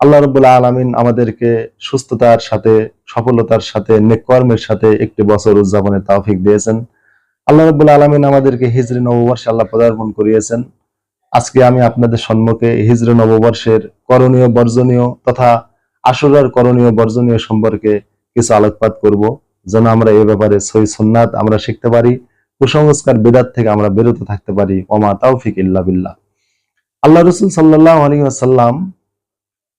আল্লাহ সুস্থতার সাথে, সফলতার সাথে সাথে একটি বছর উদযাপনের তৌফিক দিয়েছেন। আল্লাহ রাব্বুল আলামিন আমাদেরকে হিজরি নববর্ষে আল্লাহ পদার্পণ করিয়েছেন। আজকে আমি আপনাদের সম্মুখে হিজরি নববর্ষের করণীয়, বর্জনীয় তথা আশুরার করণীয়, বর্জনীয় সম্পর্কে কিছু আলোকপাত করব। যেন আমরা এ ব্যাপারে সই সুন্নাত আমরা শিখতে পারি, কুসংস্কার, বেদাত থেকে আমরা বিরত থাকতে পারি। ওমা তাওফিক ইল্লা বিল্লাহ। আল্লাহ রসুল সাল্লাহ আলী আসাল্লাম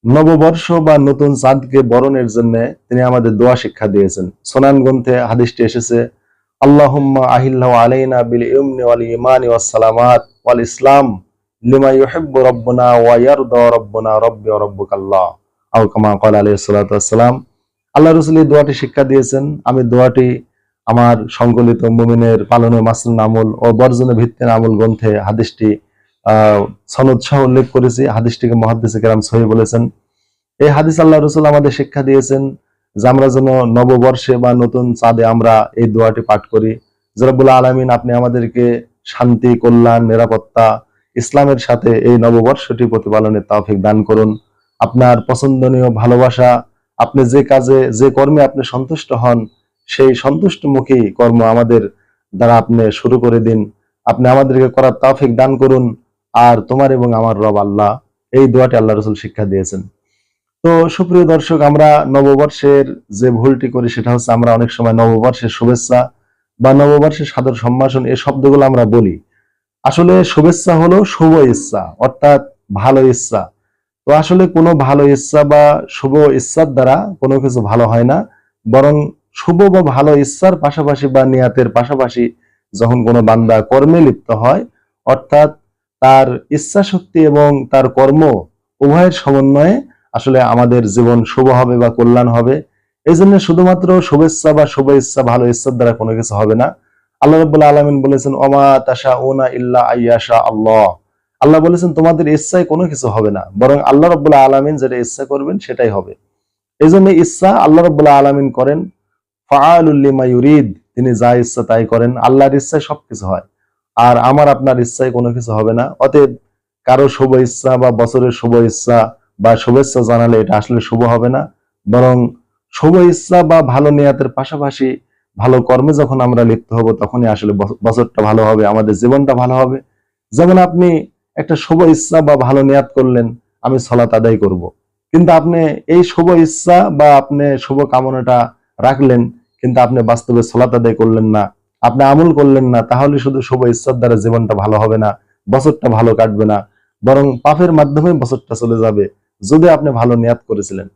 নববর্ষ বা নতুন চাঁদকে বরণের জন্য তিনি আমাদের দোয়া শিক্ষা দিয়েছেন। সোনান গ্রন্থে হাদিসটি এসেছে, আল্লাহুম্মা আহিল্লাহ আলাইনা বিল ওয়াল ইমানি ওয়াস সালামাত ওয়াল ইসলাম লিমা ইউহিব্বু ওয়া ইয়ারদা ওয়া কামা ক্বালা আলাইহিস সালাতু ওয়াসসালাম আল্লাহ রসুল এই দোয়াটি শিক্ষা দিয়েছেন। আমি দোয়াটি আমার সংকলিত মুমিনের পালনের মাসরুন আমল ও বর্জনে ভিত্তির আমল গ্রন্থে হাদিসটি সনদ সহ উল্লেখ করেছি। হাদিসটিকে মহাদিসে কেরাম সহি বলেছেন। এই হাদিস আল্লাহ রসুল আমাদের শিক্ষা দিয়েছেন যে আমরা যেন নববর্ষে বা নতুন চাঁদে আমরা এই দোয়াটি পাঠ করি। জরাবুল্লাহ আলমিন আপনি আমাদেরকে শান্তি, কল্যাণ, নিরাপত্তা, ইসলামের সাথে এই নববর্ষটি প্রতিপালনের তৌফিক দান করুন। আপনার পছন্দনীয় ভালোবাসা আপনি যে কাজে, যে কর্মে আপনি সন্তুষ্ট হন, সেই সন্তুষ্টমুখী কর্ম আমাদের দ্বারা আপনি শুরু করে দিন। আপনি আমাদেরকে করার তাফিক দান করুন। আর তোমার এবং আমার রব আল্লাহ এই দোয়াটি আল্লাহ রসুল শিক্ষা দিয়েছেন। তো সুপ্রিয় দর্শক, আমরা নববর্ষের যে ভুলটি করি, সেটা হচ্ছে আমরা অনেক সময় নববর্ষের শুভেচ্ছা বা নববর্ষের সাদর সম্ভাষণ এই শব্দগুলো আমরা বলি। আসলে শুভেচ্ছা হলো শুভ ইচ্ছা, অর্থাৎ ভালো ইচ্ছা। তো আসলে কোনো ভালো ইচ্ছা বা শুভ ইচ্ছার দ্বারা কোনো কিছু ভালো হয় না। বরং শুভ বা ভালো ইচ্ছার পাশাপাশি বা নিয়াতের পাশাপাশি যখন কোনো বান্দা কর্মে লিপ্ত হয়, অর্থাৎ তার ইচ্ছা শক্তি এবং তার কর্ম উভয়ের সমন্বয়ে আসলে আমাদের জীবন শুভ হবে বা কল্যাণ হবে। এই জন্য শুধুমাত্র শুভেচ্ছা বা শুভ ইচ্ছা, ভালো ইচ্ছার দ্বারা কোনো কিছু হবে না। আল্লাহ রব্বুল্লাহ আলমিন বলেছেন, ওমা তাশা ওনা ইল্লা আল্লাহ। আল্লাহ বলেছেন, তোমাদের ইচ্ছায় কোনো কিছু হবে না। বরং আল্লাহ রব্বুল্লাহ আলমিন যেটা ইচ্ছা করবেন, সেটাই হবে। এই জন্য ইচ্ছা আল্লাহ রব্বুল্লাহ আলমিন করেন ফাআলুল্লিমা তিনি যা ইচ্ছা তাই করেন। আল্লাহর ইচ্ছায় সবকিছু হয়। আর আমার, আপনার ইচ্ছায় কোনো কিছু হবে না। অতএব কারও শুভ ইচ্ছা বা বছরের শুভ ইচ্ছা বা শুভেচ্ছা জানালে এটা আসলে শুভ হবে না। বরং শুভ ইচ্ছা বা ভালো নিয়াতের পাশাপাশি ভালো কর্মে যখন আমরা লিপ্ত হব, তখনই আসলে বছরটা ভালো হবে, আমাদের জীবনটা ভালো হবে। যেমন আপনি একটা শুভ ইচ্ছা বা ভালো নিয়াত করলেন, আমি সলাত আদায় করব। কিন্তু আপনি এই শুভ ইচ্ছা বা আপনি শুভ কামনাটা রাখলেন, কিন্তু আপনি বাস্তবে সলাত আদায় করলেন না, আপনি আমল করলেন না, তাহলে শুধু শুভ ইচ্ছার দ্বারা জীবনটা ভালো হবে না, বছরটা ভালো কাটবে না, বরং পাপের মাধ্যমে বছরটা চলে যাবে, যদি আপনি ভালো নিয়াত করেছিলেন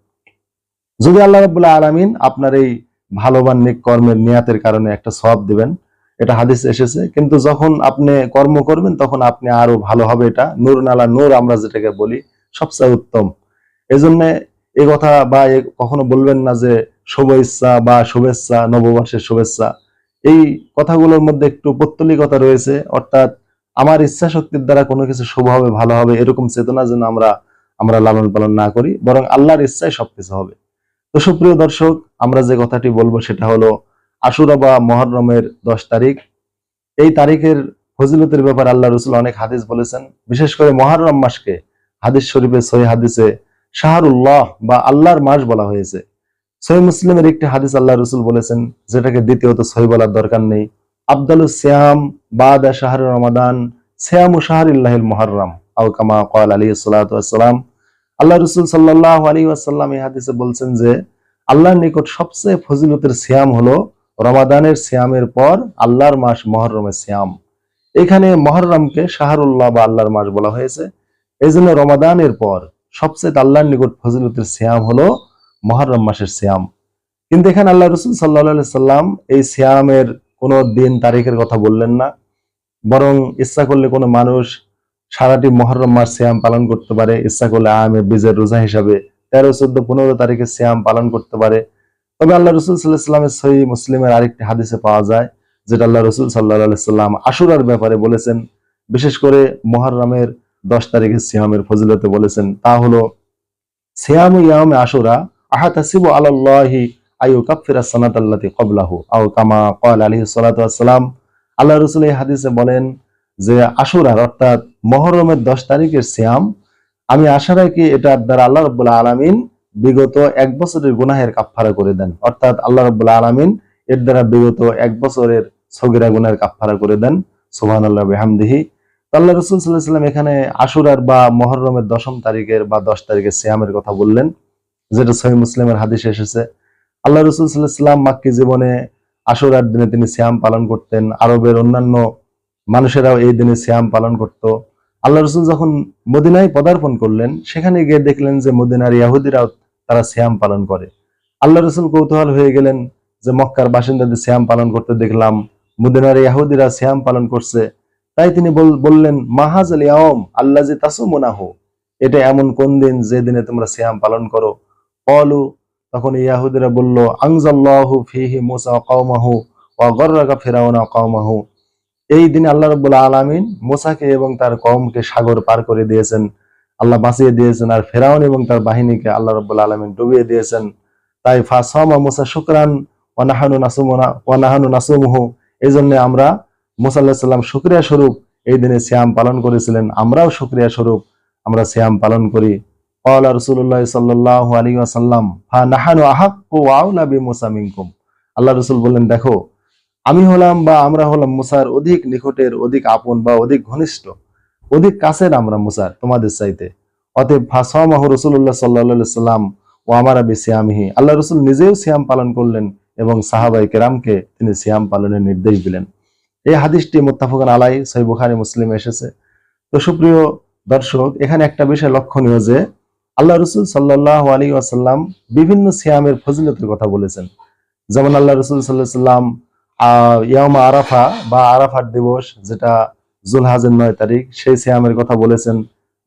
যদি আল্লাহ রাবুল্লাহ আলমিন আপনার এই ভালোবান নিক কর্মের নিয়াতের কারণে একটা সব দিবেন এটা হাদিস এসেছে। কিন্তু যখন আপনি কর্ম করবেন, তখন আপনি আরও ভালো হবে এটা। নূর নালা নূর আমরা যেটাকে বলি, সবচেয়ে উত্তম। এই জন্য এই কথা বা কখনো বলবেন না যে শুভ ইচ্ছা বা শুভেচ্ছা, নববর্ষের শুভেচ্ছা। এই কথাগুলোর মধ্যে একটু পত্তলিকতা রয়েছে, অর্থাৎ আমার ইচ্ছা শক্তির দ্বারা কোনো কিছু শুভ হবে, ভালো হবে এরকম চেতনা যেন আমরা আমরা লালন পালন না করি, বরং আল্লাহর ইচ্ছায় সবকিছু হবে। তো সুপ্রিয় দর্শক, আমরা যে কথাটি বলব সেটা হলো আশুরা বা মহরমের দশ তারিখ। এই তারিখের ফজিলতের ব্যাপারে আল্লাহ রসুল অনেক হাদিস বলেছেন। বিশেষ করে মহরম মাসকে হাদিস শরীফে সহি হাদিসে শাহরুল্লাহ বা আল্লাহর মাস বলা হয়েছে। সহি মুসলিমের একটি হাদিস আল্লাহ রসুল বলেছেন, যেটাকে দ্বিতীয়ত সহি বলার দরকার নেই। আব্দাল শ্যাম বাদা শাহর রমাদান শ্যাম শাহরিল্লাহিল মহরম আউকামা কল আলী সাল্লাম আল্লাহ রসুল সাল্লাহ আলী আসাল্লাম এই হাদিসে বলছেন যে, আল্লাহর নিকট সবচেয়ে ফজিলতের শ্যাম হলো রমাদানের শ্যামের পর আল্লাহর মাস মহরমের শ্যাম এখানে মহরমকে শাহরুল্লাহ বা আল্লাহর মাস বলা হয়েছে। এই জন্য রমাদানের পর সবচেয়ে আল্লাহর নিকট ফজিলতের শ্যাম হলো মহরম মাসের শ্যাম কিন্তু এখানে আল্লাহ রসুল সাল্লাহ সাল্লাম এই শ্যামের কোনো দিন তারিখের কথা বললেন না। বরং ইচ্ছা করলে কোনো মানুষ সারাটি মহরম মাস শ্যাম পালন করতে পারে। ইচ্ছা করলে আমের বীজের রোজা হিসাবে তেরো, চোদ্দ, পনেরো তারিখে শ্যাম পালন করতে পারে। তবে আল্লাহ রসুল সাল্লাহ সাল্লামের সহি মুসলিমের আরেকটি হাদিসে পাওয়া যায়, যেটা আল্লাহ রসুল সাল্লাহ সাল্লাম আশুরার ব্যাপারে বলেছেন। বিশেষ করে মহরমের দশ তারিখে সিয়ামের ফজিলতে বলেছেন, তা হলো সিয়াম ইয়ামে আশুরা, আহাতাসিবু আলাল্লাহি আয়ু কাফিরা সানাত আল্লাতি কবলাহু আও কামা কল আলী সালাতাম আল্লাহ রসুল এই হাদিসে বলেন যে আশুরার অর্থাৎ মহরমের দশ তারিখের সিয়াম, আমি আশা রাখি এটার দ্বারা আল্লাহ রব্বুল্লাহ আলমিন বিগত এক বছরের গুনাহের কাফফারা করে দেন। অর্থাৎ আল্লাহ রব্বুল্লাহ আলমিন এর দ্বারা বিগত এক বছরের সগিরা গুনাহের কাফফারা করে দেন। সোহান বেহামদিহি। আল্লাহ রসুল সাল্লাহ সাল্লাম এখানে আশুরার বা মহরমের দশম তারিখের বা দশ তারিখের সিয়ামের কথা বললেন, যেটা সহি মুসলিমের হাদিসে এসেছে। আল্লাহ রসুল সাল্লাহ সাল্লাম মাক্কি জীবনে আশুরার দিনে তিনি শ্যাম পালন করতেন। আরবের অন্যান্য মানুষেরাও এই দিনে সিয়াম পালন করত। আল্লাহ রসুল যখন মদিনায় পদার্পণ করলেন, সেখানে গিয়ে দেখলেন যে মদিনার ইয়াহুদিরাও তারা সিয়াম পালন করে। আল্লাহ রসুল কৌতূহল হয়ে গেলেন যে মক্কার বাসিন্দাদের সিয়াম পালন করতে দেখলাম। মদিনার ইয়াহুদিরা সিয়াম পালন করছে। তাই তিনি বললেন মাহাজ আল ইয়াম আল্লাহ যে তাসু তাসুমনাহু। এটা এমন কোন দিন যে দিনে তোমরা সিয়াম পালন করো? কলু তখন ইয়াহুদিরা বলল আংজাল্লাহু ফিহি মুসা কওমাহু ওয়া গররাকা ফিরাউনা এই দিনে আল্লাহ রাব্বুল আলামিন মুসাকে এবং তার কওমকে সাগর পার করে দিয়েছেন। আল্লাহ বাঁচিয়ে দিয়েছেন আর ফেরাউন এবং তার বাহিনীকে আল্লাহ রব্বুল আলমিন ডুবিয়ে দিয়েছেন। তাই ফাসমা মুসা শুক্রান ওয়ানাহানু নাসুমনা ওয়ানাহানু এই জন্য আমরা মুসা আল্লাহ সাল্লাম শুক্রিয়া স্বরূপ এই দিনে শ্যাম পালন করেছিলেন। আমরাও শুক্রিয়া স্বরূপ আমরা শ্যাম পালন করি। কলা রসুল্লাহ সাল্লাহ আলী আসাল্লাম হা নাহানু আহাক্কু আউলা মুসা মিনকুম? আল্লাহ রসুল বললেন, দেখো, আমি হলাম বা আমরা হলাম মুসার অধিক নিকটের, অধিক আপন বা অধিক ঘনিষ্ঠ। অধিক কাছের আমরা মুসার তোমাদের চাইতে। অতএব ফাসামাহু রাসূলুল্লাহ সাল্লাল্লাহু আলাইহি সাল্লাম ও আমারা বিসিয়ামিহি। আল্লাহ রাসূল নিজেও সিয়াম পালন করলেন এবং সাহাবাই কেরামকে তিনি সিয়াম পালনের নির্দেশ দিলেন। এই হাদিসটি মুত্তাফাকুন আলাই সহিহ বুখারী, মুসলিমে এসেছে। তো সুপ্রিয় দর্শক, এখানে একটা বিষয় লক্ষণীয় যে, আল্লাহ রসুল সাল্লাহ আলী আসাল্লাম বিভিন্ন সিয়ামের ফজিলতের কথা বলেছেন। যেমন আল্লাহ রসুল সাল্লাহ সাল্লাম ইয়ামা আরাফা বা আরাফার দিবস, যেটা জুলহাজের নয় তারিখ, সেই সিয়ামের কথা বলেছেন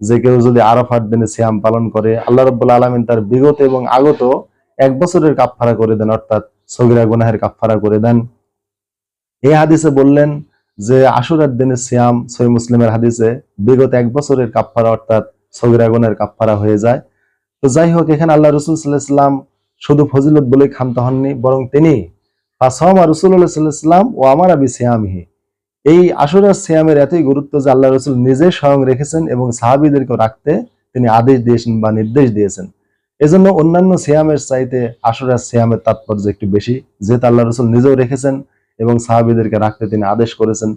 যে কেউ যদি আরাফার দিনে সিয়াম পালন করে, আল্লাহ রব্বুল আলমিন তার বিগত এবং আগত এক বছরের কাফফারা করে দেন, অর্থাৎ সগিরা গুনাহের কাফফারা করে দেন। এই হাদিসে বললেন যে আশুরার দিনে সিয়াম সই মুসলিমের হাদিসে বিগত এক বছরের কাফফারা, অর্থাৎ সগিরা গুনাহের কাফফারা হয়ে যায়। তো যাই হোক, এখানে আল্লাহ রসুল সাল্লাহাম শুধু ফজিলত বলে ক্ষান্ত হননি, বরং তিনি ফাসমা রসুল্লাহ সাল্লাহাম ও আমার আবি সিয়ামিহি এই আশুরার সিয়ামের এতই গুরুত্ব যে আল্লাহ রসুল নিজে স্বয়ং রেখেছেন এবং সাহাবিদেরকে রাখতে তিনি আদেশ দিয়েছেন বা নির্দেশ দিয়েছেন। এজন্য অন্যান্য সিয়ামের চাইতে আশুরার সিয়ামের তাৎপর্য একটু বেশি। যেহেতু আল্লাহ রসুল নিজেও রেখেছেন এবং সাহাবিদেরকে রাখতে তিনি আদেশ করেছেন।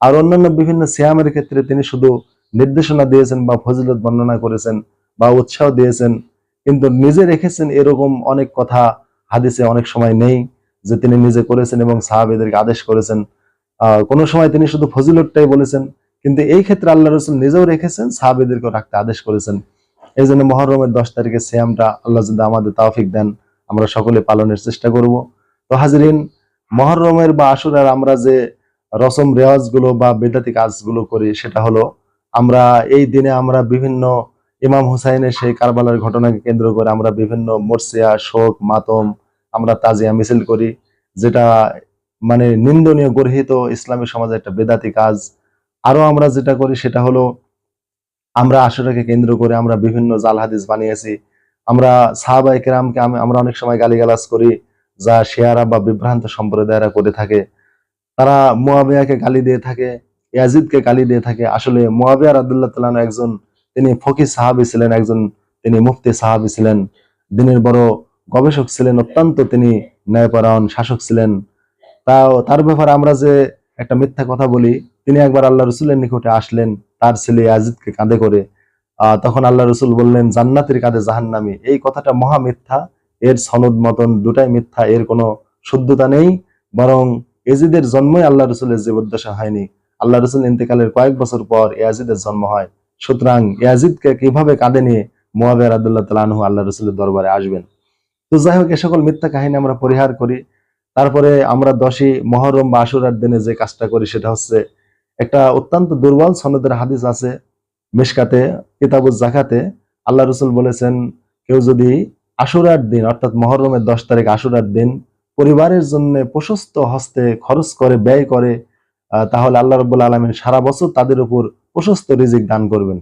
আর অন্যান্য বিভিন্ন সিয়ামের ক্ষেত্রে তিনি শুধু নির্দেশনা দিয়েছেন বা ফজিলত বর্ণনা করেছেন বা উৎসাহ দিয়েছেন। কিন্তু নিজে রেখেছেন এরকম অনেক কথা হাদিসে অনেক সময় নেই যে তিনি নিজে করেছেন এবং সাহাবিদেরকে আদেশ করেছেন। কোনো সময় তিনি শুধু ফজিলতটাই বলেছেন, কিন্তু এই ক্ষেত্রে আল্লাহ রসুল নিজেও রেখেছেন সাহাবিদেরকে রাখতে আদেশ করেছেন। এই জন্য মহরমের দশ তারিখে সিয়ামটা আল্লাহ যদি আমাদের তাওফিক দেন, আমরা সকলে পালনের চেষ্টা করব। তো হাজরিন, মহরমের বা আশুরার আমরা যে রসম রেওয়াজগুলো বা বেদাতি কাজগুলো করি, সেটা হলো আমরা এই দিনে আমরা বিভিন্ন ইমাম হুসাইনের সেই কারবালার ঘটনাকে কেন্দ্র করে আমরা বিভিন্ন মোর্সিয়া, শোক, মাতম আমরা তাজিয়া মিছিল করি, যেটা মানে নিন্দনীয়, গর্হিত ইসলামী সমাজে একটা বেদাতি কাজ। আরও আমরা যেটা করি সেটা হলো, আমরা আশুরাকে কেন্দ্র করে আমরা বিভিন্ন জাল হাদিস বানিয়েছি। আমরা সাহাবাই কেরামকে আমি- আমরা অনেক সময় গালিগালাজ করি, যা শেয়ারা বা বিভ্রান্ত সম্প্রদায়রা করে থাকে। তারা মুয়াবিয়াকে গালি দিয়ে থাকে, ইয়াজিদকে গালি দিয়ে থাকে। আসলে মুয়াবিয়া রাদুল্লাহ তালান একজন, তিনি ফকি সাহাবি ছিলেন, একজন তিনি মুফতি সাহাবি ছিলেন। দিনের বড় গবেষক ছিলেন, অত্যন্ত তিনি ন্যায়পরায়ণ শাসক ছিলেন। তাও তার ব্যাপারে আমরা যে একটা মিথ্যা কথা বলি, তিনি একবার আল্লাহ রসুলের নিকটে আসলেন, তার ছেলে ইয়াজিদকে কাঁধে করে। তখন আল্লাহ রসুল বললেন, জান্নাতের কাঁধে জাহান্নামি। এই কথাটা মহা মিথ্যা। এর সনদ মতন দুটাই মিথ্যা, এর কোনো শুদ্ধতা নেই। বরং এজিদের জন্মই আল্লাহ রসুলের জীবদ্দশা হয়নি। আল্লাহ রসুল ইন্তেকালের কয়েক বছর পর ইয়াজিদের জন্ম হয়। সুতরাং ইয়াজিদকে কীভাবে কাঁধে নিয়ে মোয়াবিয়া রাদুল্লাহ তালানহু আল্লাহ রসুলের দরবারে আসবেন? তো যাই হোক, এ সকল মিথ্যা কাহিনী আমরা পরিহার করি। তারপরে আমরা দশই মহরম বা আশুরার দিনে যে কাজটা করি সেটা হচ্ছে একটা অত্যন্ত দুর্বল সনদের হাদিস আছে মিশকাতে, কিতাবুজ জাকাতে আল্লাহ রসুল বলেছেন, কেউ যদি আশুরার দিন, অর্থাৎ মহরমের দশ তারিখ আশুরার দিন পরিবারের জন্য প্রশস্ত হস্তে খরচ করে, ব্যয় করে তাহলে আল্লাহ রব্বুল আলমিন সারা বছর তাদের উপর প্রশস্ত রিজিক দান করবেন।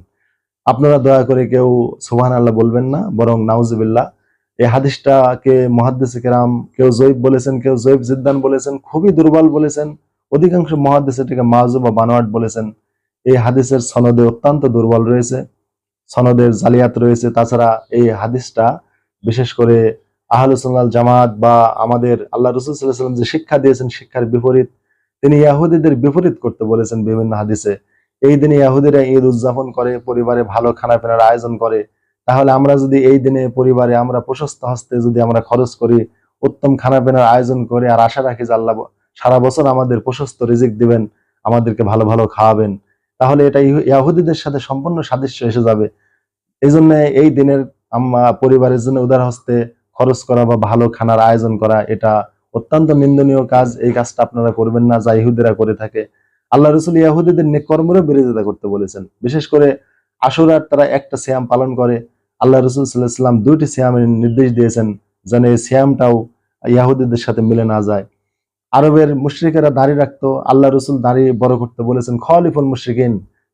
আপনারা দয়া করে কেউ সুবহান আল্লাহ বলবেন না, বরং নাউজুবিল্লাহ এই হাদিসটাকে মহাদ্দেশ কেরাম, কেউ জৈব বলেছেন, কেউ জৈব জিদ্দান বলেছেন, খুবই দুর্বল বলেছেন। অধিকাংশ মহাদ্দেশ এটাকে মাজু বা বানোয়াট বলেছেন। এই হাদিসের সনদে অত্যন্ত দুর্বল রয়েছে, সনদের জালিয়াত রয়েছে। তাছাড়া এই হাদিসটা বিশেষ করে আহলুসুল্লাহ জামাত বা আমাদের আল্লাহ রসুল যে শিক্ষা দিয়েছেন, শিক্ষার বিপরীত, তিনি ইয়াহুদিদের বিপরীত করতে বলেছেন বিভিন্ন হাদিসে। এই দিনে ইয়াহুদিরা ঈদ উদযাপন করে, পরিবারে ভালো খানা পেনার আয়োজন করে তাহলে আমরা যদি এই দিনে পরিবারে আমরা প্রশস্ত হস্তে যদি আমরা খরচ করি, উত্তম খানা পেনার আয়োজন করে, আর আশা রাখি যে আল্লাহ সারা বছর আমাদের প্রশস্ত রিজিক দিবেন, আমাদেরকে ভালো ভালো খাওয়াবেন, তাহলে এটা ইয়াহুদিদের সাথে সম্পূর্ণ সাদৃশ্য এসে যাবে। এই জন্য এই দিনের পরিবারের জন্য উদার হস্তে খরচ করা বা ভালো খানার আয়োজন করা, এটা অত্যন্ত নিন্দনীয় কাজ। এই কাজটা আপনারা করবেন না, যা ইহুদিরা করে থাকে। আল্লাহ রসুল ইয়াহুদিদের নেকর্মেরও বিরোধিতা করতে বলেছেন। বিশেষ করে আশুরার তারা একটা সিয়াম পালন করে। আল্লাহ রসুল সাল্লাহ সাল্লাম দুইটি সিয়ামের নির্দেশ দিয়েছেন যেন এই সিয়ামটাও ইয়াহুদিদের সাথে মিলে না যায়। আরবের মুশ্রিকেরা দাড়ি রাখতো, আল্লাহ রসুল দাড়ি বড় করতে বলেছেন, খলিফুল মুশ্রিকিন।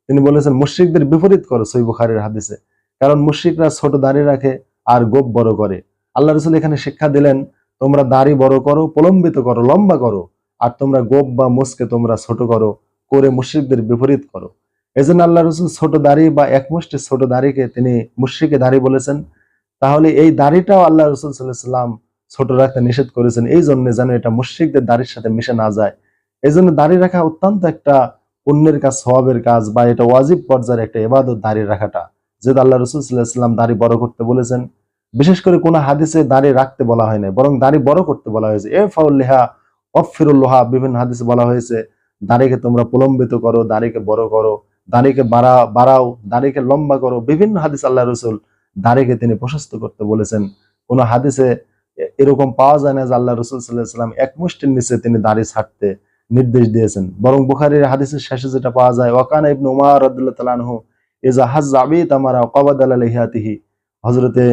তিনি বলেছেন, মুশ্রিকদের বিপরীত করো সই বুখারের হাদিসে। কারণ মুশ্রিকরা ছোট দাঁড়িয়ে রাখে আর গোপ বড় করে। আল্লাহ রসুল এখানে শিক্ষা দিলেন, তোমরা দাড়ি বড় করো, প্রলম্বিত করো, লম্বা করো, আর তোমরা গোপ বা মুসকে তোমরা ছোট করো, করে মুশ্রিকদের বিপরীত করো। এজন্য আল্লাহ রসুল ছোট দাড়ি বা এক মুষ্টি ছোট দাড়িকে তিনি মুশ্রিকে দাড়ি বলেছেন। তাহলে এই দাড়িটাও আল্লাহ রসুল সাল্লাম ছোট রাখতে নিষেধ করেছেন। এই জন্য যেন এটা মুশ্রিকদের দাড়ির সাথে মিশে না যায়। এই জন্য দাড়ি রাখা অত্যন্ত একটা পুণ্যের কাজ, সওয়াবের কাজ বা এটা ওয়াজিব পর্যায়ের একটা এবাদত দাড়ি রাখাটা যেহেতু আল্লাহ রসুল সাল্লাহ সাল্লাম দাড়ি বড় করতে বলেছেন। বিশেষ করে কোন হাদিসে দাড়ি রাখতে বলা হয় না বরং দাড়ি বড় করতে বলা হয়েছে। এ ফাউল্লেহা অফিরুল্লোহা বিভিন্ন হাদিসে বলা হয়েছে, দাড়িকে তোমরা প্রলম্বিত করো, দাড়িকে বড় করো। দাড়িকে বাড়া, বাড়াও, দাড়িকে লম্বা করো, বিভিন্ন হাদিস আল্লাহ রসুল দাড়িকে তিনি প্রশস্ত করতে বলেছেন। কোন হাদিসে এরকম পাওয়া যায় না যে আল্লাহ রসুল সাল্লাহ সাল্লাম এক মুষ্টির নিচে তিনি দাড়ি ছাড়তে নির্দেশ দিয়েছেন। বরং বুখারীর হাদিসের শেষে যেটা পাওয়া যায়, ওয়াকান ইবনু উমার রাদিয়াল্লাহু তাআলা আনহু ইজা হাজ আবিত আমারা কবাদ আলাইহাতিহি। হযরতে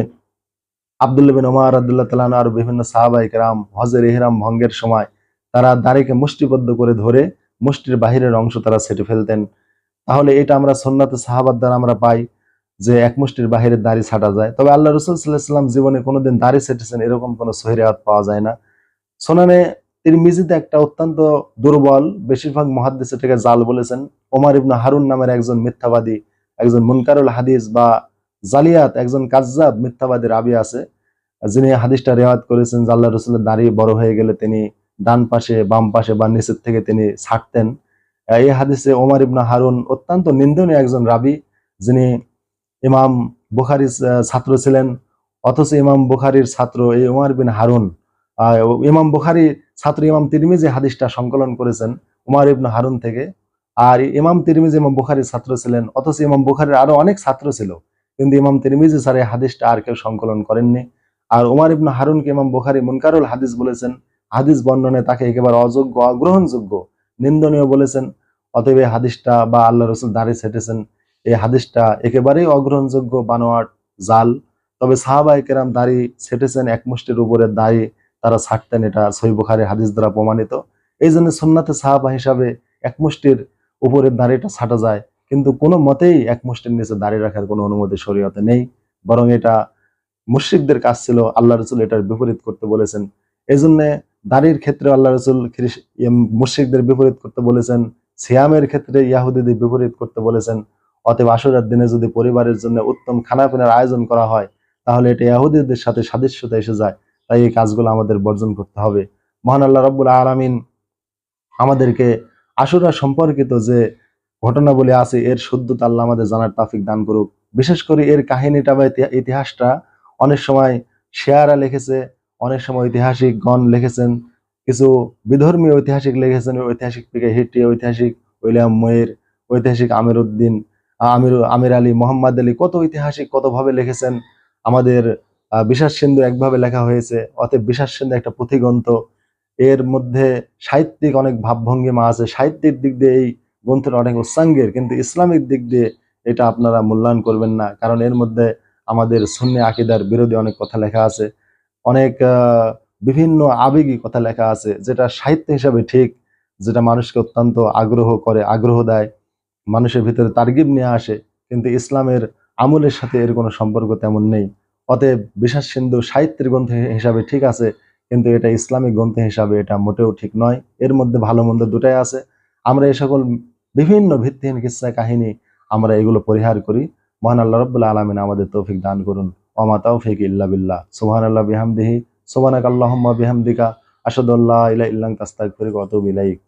আব্দুল্লাহ বিন ওমর রাদিয়াল্লাহু তাআলা আর বিভিন্ন সাহাবায়ে কেরাম হজের ইহরাম ভঙ্গের সময় তারা দাড়িকে মুষ্টিবদ্ধ করে ধরে মুষ্টির বাহিরের অংশ তারা ছেটে ফেলতেন। তাহলে এটা আমরা সন্ন্যাতে সাহাবাদ দ্বারা আমরা পাই যে এক মুষ্টির বাহিরের দাড়ি ছাটা যায়। তবে আল্লাহ রসুল সাল্লাহ সাল্লাম জীবনে কোনোদিন দাড়ি ছেটেছেন এরকম কোনো সহিরাত পাওয়া যায় না। সোনানে তিরমিজিতে একটা অত্যন্ত দুর্বল, বেশিরভাগ মহাদ্দেশ এটাকে জাল বলেছেন। ওমর ইবনু হারুন নামের একজন মিথ্যাবাদী, একজন মুনকারুল হাদিস বা জালিয়াত, একজন কাজ্জাব মিথ্যাবাদী রাবি আছে। যিনি হাদিসটা রেওয়াত করেছেন যে রসুলের দাড়ি বড় হয়ে গেলে তিনি ডান পাশে, বাম পাশে বা নিচের থেকে তিনি ছাড়তেন এই হাদিসে ওমর ইবনু হারুন অত্যন্ত নিন্দনীয় একজন রাবি, যিনি ইমাম বুখারির ছাত্র ছিলেন। অথচ ইমাম বুখারির ছাত্র এই উমার বিন হারুন ইমাম বুখারি ছাত্র ইমাম তিরমিজি হাদিসটা সংকলন করেছেন উমার ইবন হারুন থেকে। আর ইমাম তিরমিজি, ইমাম বুখারির ছাত্র ছিলেন, অথচ ইমাম বুখারির আরও অনেক ছাত্র ছিল। কিন্তু ইমাম তিরমিজি স্যার এই হাদিসটা আর কেউ সংকলন করেননি। আর উমার ইবন হারুনকে ইমাম বুখারি মুনকারুল হাদিস বলেছেন। হাদিস বর্ণনে তাকে একেবারে অযোগ্য, অগ্রহণযোগ্য, নিন্দনীয় বলেছেন। অতএব এই হাদিসটা বা আল্লাহ রসুল দাঁড়িয়ে ছেটেছেন, এই হাদিসটা একেবারেই অগ্রহণযোগ্য বানোয়াট জাল। তবে সাহাবাই কেরাম দাড়ি ছেটেছেন, এক মুষ্টির উপরে দাড়ি তারা ছাড়তেন এটা সহি বুখারী হাদিস দ্বারা প্রমাণিত। এই জন্য সুন্নাতে সাহাবা হিসাবে এক মুষ্টির উপরের দাড়িটা ছাটা যায়। কিন্তু কোনো মতেই এক মুষ্টির নিচে দাঁড়িয়ে রাখার কোনো অনুমতি শরীয়তে নেই। বরং এটা মুশ্রিকদের কাজ ছিল, আল্লাহ রসুল এটার বিপরীত করতে বলেছেন। এই জন্য দাড়ির ক্ষেত্রে আল্লাহ রসুল মুশ্রিকদের বিপরীত করতে বলেছেন সিয়ামের ক্ষেত্রে ইয়াহুদিদের বিপরীত করতে বলেছেন, অতএব আশুরার দিনে যদি পরিবারের জন্য উত্তম খানা পিনার আয়োজন করা হয়, তাহলে এটা ইয়াহুদিদের সাথে সাদৃশ্যতা এসে যায়। তাই এই কাজগুলো আমাদের বর্জন করতে হবে। মহান আল্লাহ রব্বুল আলামিন আমাদেরকে আশুরা সম্পর্কিত যে ঘটনাবলী আছে, এর শুদ্ধতা আল্লাহ আমাদের জানার তাফিক দান করুক। বিশেষ করে এর কাহিনীটা বা ইতি- ইতিহাসটা অনেক সময় শেয়ারা লিখেছে, অনেক সময় ঐতিহাসিক গণ লিখেছেন। কিছু বিধর্মী ঐতিহাসিক লিখেছেন ঐতিহাসিক পিকে হিটি, ঐতিহাসিক উইলিয়াম ময়ের ঐতিহাসিক আমির উদ্দিন আমির আমির আলী মোহাম্মদ আলী, কত ঐতিহাসিক কতভাবে লিখেছেন। আমাদের বিশ্বাস সিন্ধু একভাবে লেখা হয়েছে, অতএব বিশ্বাস সিন্ধু একটা পুঁথিগ্রন্থ। এর মধ্যে সাহিত্যিক অনেক ভাবভঙ্গিমা আছে সাহিত্যিক দিক দিয়ে এই গ্রন্থটা অনেক উচ্চাঙ্গের কিন্তু ইসলামিক দিক দিয়ে এটা আপনারা মূল্যায়ন করবেন না, কারণ এর মধ্যে আমাদের সুন্নি আকিদার বিরোধী অনেক কথা লেখা আছে। অনেক বিভিন্ন আবেগী কথা লেখা আছে, যেটা সাহিত্য হিসাবে ঠিক, যেটা মানুষকে অত্যন্ত আগ্রহ করে, আগ্রহ দেয়, মানুষের ভিতরে তারগিব নিয়ে আসে, কিন্তু ইসলামের আমলের সাথে এর কোনো সম্পর্ক তেমন নেই। অতএব বিশ্বাস সিন্ধু সাহিত্যের গ্রন্থ হিসাবে ঠিক আছে, কিন্তু এটা ইসলামিক গ্রন্থ হিসাবে এটা মোটেও ঠিক নয়। এর মধ্যে ভালো মন্দ দুটাই আছে। আমরা এই সকল বিভিন্ন ভিত্তিহীন কিসা কাহিনী আমরা এগুলো পরিহার করি। মহান আল্লাহ রব্বুল্লাহ আলমিন আমাদের তৌফিক দান করুন। ওমা তৌফিক ইল্লা বিল্লাহ। সুবহান আল্লাহ বিহামদিহি। সুবহানাক আল্লাহুম্মা বিহামদিকা আসাদুল্লাহ আল্লা ইল্লাং আস্তাগফিরুকা ওয়া আতুবু ইলাইক।